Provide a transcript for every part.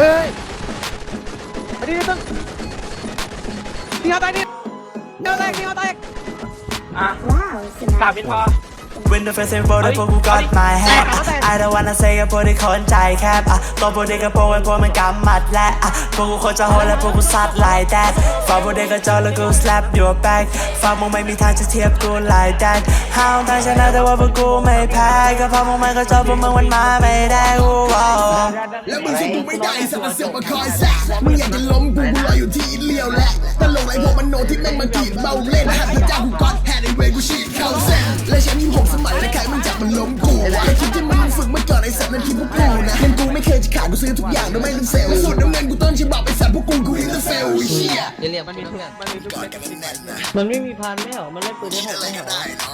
เฮ้ยอันนี้ต้องนี่เขาตายนี่นี่เขาแตกนี่เขาแตกอะ Wow, สามวินพอ When the first info ได้พวกกู got my hat อะ I don't wanna say กับพวกที่คนใจแคบอะตัวพวกเด็กกับพวกไอ้พวกมันกำหมัดและอะพวกกูโคตรจะโหดและพวกกูซัด like that ฝากพวกเด็กกระจอกแล้วกู slap your back ฝากมึงไม่มีทางจะเทียบกู like that ห้าวทางชนะแต่ว่าพวกกูไม่แพ้ก็เพราะมึงไม่กระจอกพวกมึงมันมาไม่ได้กูว้าวแล้วมึงสู้กูไม่ได้สัตว์เสือกมาคอยแซะมึงอยากจะล้มกูกูรออยู่ที่เลี้ยวแหละตลกไรพวกมันโนที่แม่งมากรีดเบาเล่นหัดพระเจ้ากูก็อดแฮนด์ไอเวกูฉีดเข้าเส้นและแชมป์ยี่หก สมัยและใครมึงจับมันล้มกูวะไอคิดที่มึงฝึกมาก่อนไอสัตว์นั่นคิดพวกกูนะเงินกูไม่เคยจะขาดกูซื้อทุกอย่างโดยไม่ต้องเซลล์สุดน้ำเงินกูต้นฉบับไอสัตว์พวกกูกูอินเตอร์เฟลไอ้เหี้ยเรียกมันมีทุกอย่างมันมีทุกอย่างมันไม่มีพันไม่เหรอมันเล่นปืนได้หกได้เหรอ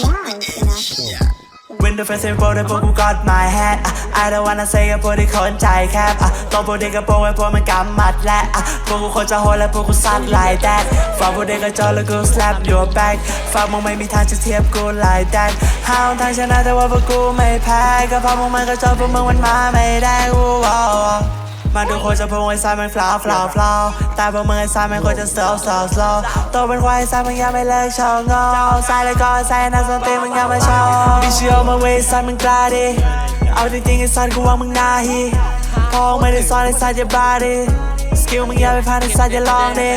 wow, Sinatra. When the first info ได้พวกกู got my hat อะ I don't wanna say กับพวกที่คนใจแคบอะตัวพวกเด็กกับพวกไอ้พวกมันกำมัดและอะพวกกูโคตรจะโหดและพวกกูซัด like that ฝากพวกเด็กกระจอแล้วกู slap your back ฝากมึงไม่มีทางจะเทียบกู like that หาวทางชนะแต่ว่าพวกกูไม่แพ้ก็เพราะมึงมันกระจอกพวกมึงมันมาไม่ได้กูว้าว มาดูโคตรจะพงไอ้สายมันฟลาวฟลาวฟลาวแต่พวกมึงไอ้สายมันโคตรจะ slow slow slow โตเป็นควายสายมึงยังไม่เลิกโชว์งอสายเลยก็สายนักดนตรีมึงยังไม่โชว์บิชิโอมาเวสายมึงกล้าดิเอาจริงๆไอ้สายกูว่ามึงน่าฮีพอไม่ได้สอนไอ้สายจะบ้าดิสกิลมึงอย่าไปพลาดไอ้สายจะลองดิ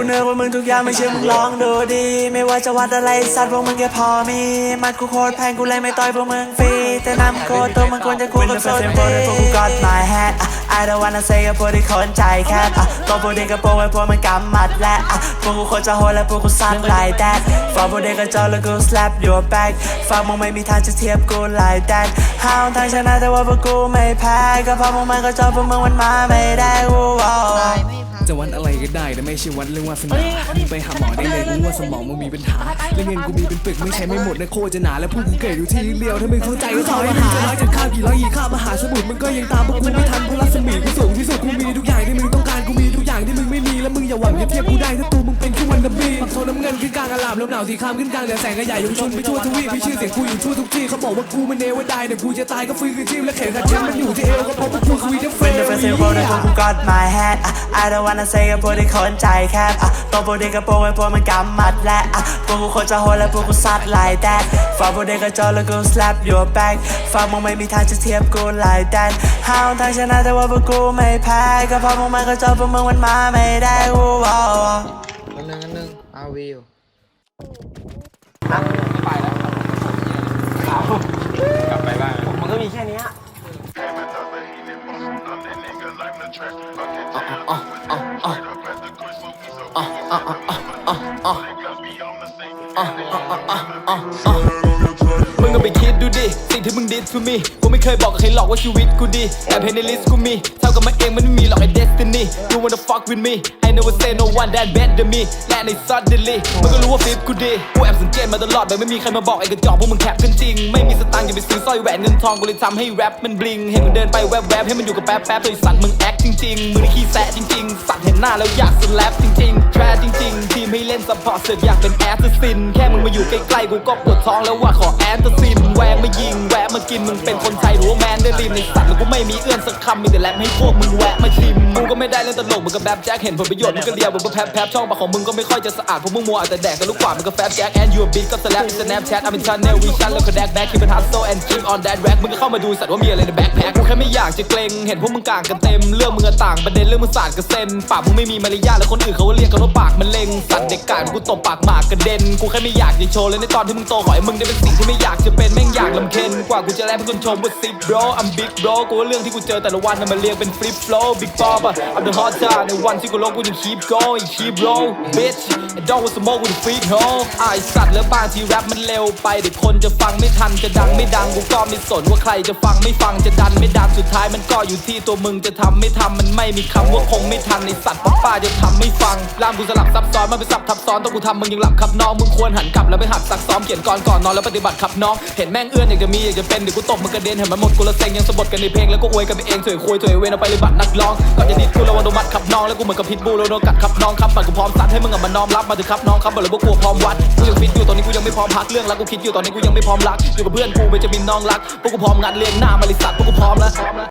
กูเนื้อว่ามึงทุกอย่างไม่เชื่อมึงลองดูดิไม่ว่าจะวัดอะไรสัตว์พวกมึงแค่พอมี มัดกูโคตรแพงกูเลยไม่ต่อยพวกมึงฟรีแต่น้ำโคตรตัวมึงควรจะคู่กับโซนดี got my hat อะ I don't wanna say กับพวกที่คนใจแคบอะตัวพวกเด็กกับพวกไอ้พวกมันกำหมัดและอะพวกกูโคตรจะโหดและพวกกูซัด like that ฝากพวกเด็กกระจอกแล้วกู slap your back ฝากมึงไม่มีทางจะเทียบกู like that ห้าวทางชนะแต่ว่าพวกกูไม่แพ้ก็เพราะมึงมันกระจอกพวกมึงมันมาไม่ได้กูว้าว จะวัดอะไรก็ได้แต่ไม่ใช่วัดเรื่องวาสนามึงไปหาหมอได้เลยกูว่าสมองมึงมีปัญหาและเงินกูมีเป็นปึกไม่ใช่ไม่หมดนะโคตรจะหนาและพวกกูเกิดอยู่ที่เลียวถ้ามึงเข้าใจก็ถอยหาจะร้อยจะข้ามกี่ร้อยกี่ข้ามมหาสมุทรมึงก็ยังตามพวกกูไม่ทันเพราะรัศมีางอลามลมหนาวสีครามขึ้นกลางแดดแสงกระใหญ่ยงชนไปทั่วทวีปมีชื่อเสียงกูอยู่ทั่วทุกที่เขาบอกว่ากูมันเนวดายแต่กูจะตายก็ฟื้นคืนชีพและเข็มขัดแชมป์มันอยู่ที่เอวก็เพราะพวกกูคือวีเดอร์เฟ When the first info ได้พวกกู got my hat อะ I don't wanna say กับพวกที่คนใจแคบอะตัวพวกเด็กกับพวกไอ้พวกมันกำหมัดและอะพวกกูโคตรจะโหดและพวกกูซัด like that ฝากพวกเด็กกระจอกแล้วกู slap your back ฝากมึงไม่มีทางจะเทียบกู like that ห้าวทางชนะแต่ว่าพวกกูไม่แพ้ก็เพราะมึงมันกระจอกพวกมึงมันมาไม่ได้กูว้าวอันหนึ่งอันหนึ่งอาวิว นะไม่ไปแล้วครับกลับไปบ้างผมันก็มีแค่นี้ยอ๋ออ๋ออ๋ออ๋ออ๋ออ๋อ สิ่งที่มึงดิสกูไม่เคยบอกกับใครหรอกว่าชีวิตกูดีแต่เพลงในลิสต์กูมีเท่ากับมันเองมันไม่มีหรอกไอ้ destiny you wanna fuck with me I never say no one that better me และใน suddenly มึงก็รู้ว่าฟิปกูดีกูแอบสังเกตมาตลอดแบบไม่มีใครมาบอกไอ้กระจอกพวกมึงแคปกันจริง ไม่มีสตางค์อย่าไปซื้อสร้อยแหวนเงินทองกูเลยทำให้แรปมันบลิงเห็นมึงเดินไปแวบๆให้มันอยู่กับแป๊บแป๊บตัวไอ้สัตว์มึงแอคจริงๆมึงนี่ขี้แซะจริงๆสัตว์เห็นหน้าแล้วอยาก สแลปจริงๆแทรจริงๆ ทีมให้เล่นซัพพอร์ตเสือกอยากเป็นแอสซิน แค่มึงมาอยู่ใกล้ๆ กูก็ปวดท้องแล้วว่าขอแอนตาซิน แวะมายิง แวะมากิน มึงเป็นคนไทยหรือว่าแมนได้ริมในสัตว์แล้วกูไม่มีเอื้อนสักคำมีแต่แรปให้พวกมึงแวะมาชิมกูก็ไม่ได้เล่นตลกมึงก็แบบแจ็คเห็นผลประโยชน์มึงก็เลียวมึงก็แพบแพบช่องปากของมึงก็ไม่ค่อยจะสะอาดเพราะมึงมัวแต่แดกแต่ลูกกวาดมึงก็แฟบแจ็คแอนยูบิทก็สแลปสแนปแชทอามินชันเนลวิชันแล้วก็แดกแบ็คคิดเป็นฮัสโซแอนคิงออนแดดแร็กมึงก็เข้ามาดูสัตว์ว่ามีอะไรในแบ็คแพ็คกูแค่ไม่อยากจะเกรงเห็นพวกมึงกางกันเต็มเรื่องมึงก็ต่างประเด็นเรื่องมึงสาดกระเซ็นปากมึงไม่มีมารยาทแล้วคนอื่นเขาเรียกกันว่าปากมันเล็งสัตว์เด็กกาดกูตบปากหมากกระเด็น กูแค่ไม่อยากจะโชว์เลยในตอนที่มึงโตขอให้มึงได้เป็นสิ่งที่ไม่อยากจะเป็นแม่งอยากลำเค็นกว่ากูจะแรปให้คนชมว่าซิป bro I'm big bro กูว่าเรื่องที่กูเจอแต่ละวันน่ะมันเรียงเป็น flip flow big bob อะ I'm the hot time ในวันที่กูลงกูยัง keep going keep roll bitch I don't want smoke with a freak ho ไอสัตว์แล้วบางทีแรปมันเร็วไปเด็กคนจะฟังไม่ทันจะดังไม่ดังกูก็ไม่สนว่าใครจะฟังไม่ฟังจะดันไม่ดันสุดท้ายมันก็อยู่ที่ตัวมึงจะทำไม่ทำมันไม่มีคำว่าคงไม่ทันในสัตว์ป้าจะทำำไม่ฟังล่ามกูสลับซับซ้อนมาเป็นสับทับซ้อนต้องกูทำมึงยังหลับครับน้องมึงควรหันกลับแล้วไปหัดซักซ้อมเขียนก่อนก่อนนอนแล้วปฏิบัติครับน้องเห็นแม่งเอื้อนอยากจะมีอยากจะเป็นเดี๋ยวกูตบมึงกระเด็นเห็นมันหมดกูละเซ็งยังสะบัดกันในเพลงแล้วก็อวยกันไปเองถวยคุยถวยเวนเอาไปเลยบัตรนักร้องก่อนจะดิดกูระวังโดนมัดขับน้องแล้วกูเหมือนกับพิษบูโดนกัดขับน้องครับปัดกูพร้อมซัดให้มึงอะมาน้อมรับมาถอะครับน้องครับบอกเลยว่ากูพร้อมวัดกูยังฟิตอยู่ตอนนี้กูยังไม่พร้อมพักเรื่องรักกูคิดอยู่ตอนนี้กูยังไม่พร้อมรักอยู่กับเพื่อนกูไปจะมีน้องรักพวกกูพร้อมงานเลี้ยงหน้ามาริสัตพวกกูพร้อมแล้ว